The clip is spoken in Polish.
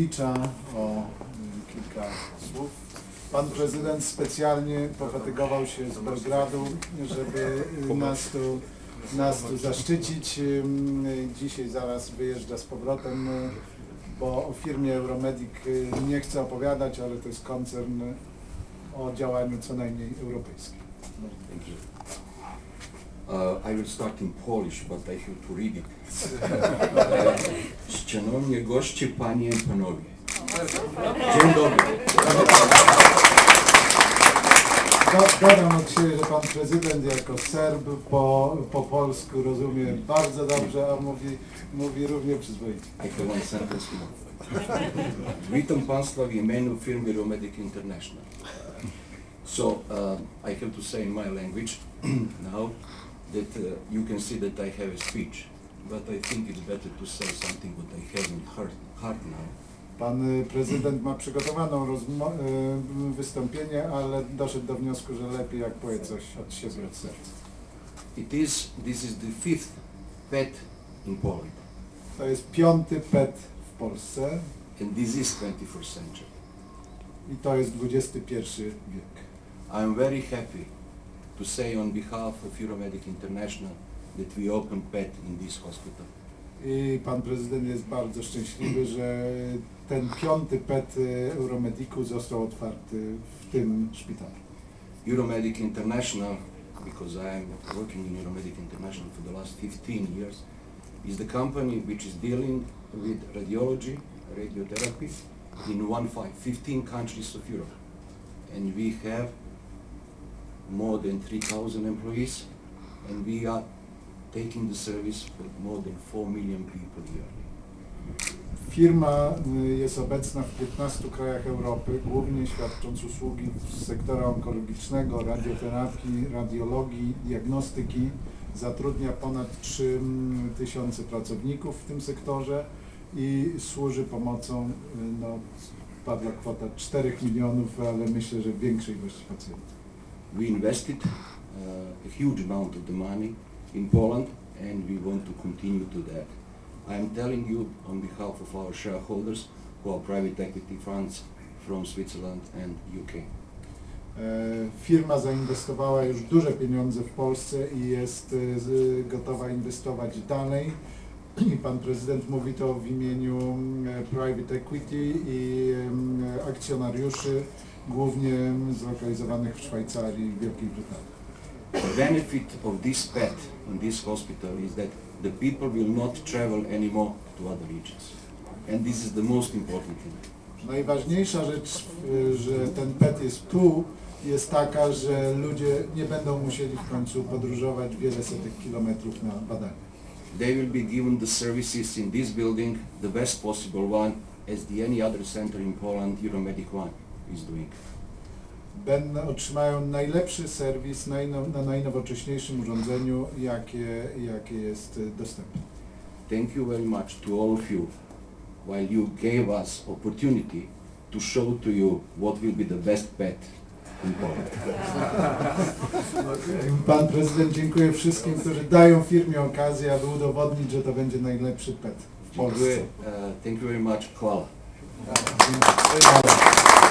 Gidlicza o y, kilka słów. Pan prezydent specjalnie pofatygował się z Belgradu, żeby y, nas tu, nas tu zaszczycić. Dzisiaj zaraz wyjeżdża z powrotem, y, bo o firmie Euromedic y, nie chcę opowiadać, ale to jest koncern o działaniu co najmniej europejskim. Thank you. Uh, I will start in Polish, but I have to read it. Szanowni goście, panie i panowie. Dzień dobry. Do- Dodam od siebie, że pan prezydent jako Serb po, po polsku rozumie bardzo dobrze, a mówi, mówi równie przyzwoicie. I have one sentence more. Witam Państwa w imieniu firmy Romedic International. So uh, I have to say in my language now that uh, you can see that I have a speech, but I think it's better to say something what I have in heart, heart now. Pan y, prezydent ma przygotowaną y, wystąpienie, ale doszedł do wniosku, że lepiej jak powie coś od siebie, od serca. It is, this is the fifth pet in Poland, To jest piąty PET w Polsce and this is 21st century. i to jest XXI wiek. I am very happy to say on behalf of Euromedic International that we open PET in this hospital. I pan prezydent jest bardzo szczęśliwy, że ten piąty PET Euromedicu został otwarty w tym szpitalu. Euromedic International, because I am working in Euromedic International for the last 15 years, is the company which is dealing with radiology, radiotherapy in one five, 15 countries of Europe. And we have more than 3,000 employees, and we are taking the service for more than 4 million people yearly. Firma y, jest obecna w 15 krajach Europy, głównie świadcząc usługi z sektora onkologicznego, radioterapii, radiologii, diagnostyki. Zatrudnia ponad 3 tysiące pracowników w tym sektorze i służy pomocą, y, no, padła kwota 4 milionów, ale myślę, że większej ilości pacjentów. We invested uh, a huge amount of the money in Poland and we want to continue to that. I am telling you on behalf of our shareholders who are private equity funds from Switzerland and UK. Firma zainwestowała już duże pieniądze w Polsce i jest gotowa inwestować dalej. Pan prezydent mówi to w imieniu e, private equity i akcjonariuszy, głównie zlokalizowanych w Szwajcarii i Wielkiej Brytanii. The benefit of this pet in this hospital is that the people will not travel anymore to other regions. And this is the most important thing. Najważniejsza rzecz, e, że ten PET jest tu, jest taka, że ludzie nie będą musieli w końcu podróżować wiele setek kilometrów na badania. They will be given the services in this building, the best possible one, as the any other center in Poland, Euromedic One, is doing. Będą, otrzymają najlepszy serwis najno, na najnowocześniejszym urządzeniu, jakie, jakie jest dostępne. Thank you very much to all of you, while you gave us opportunity to show to you what will be the best Poland. Pan prezydent dziękuję wszystkim, którzy dają firmie okazję, aby udowodnić, że to będzie najlepszy PET w Polsce. Dziękuję, uh, thank you very much, Hvala. Dziękuję.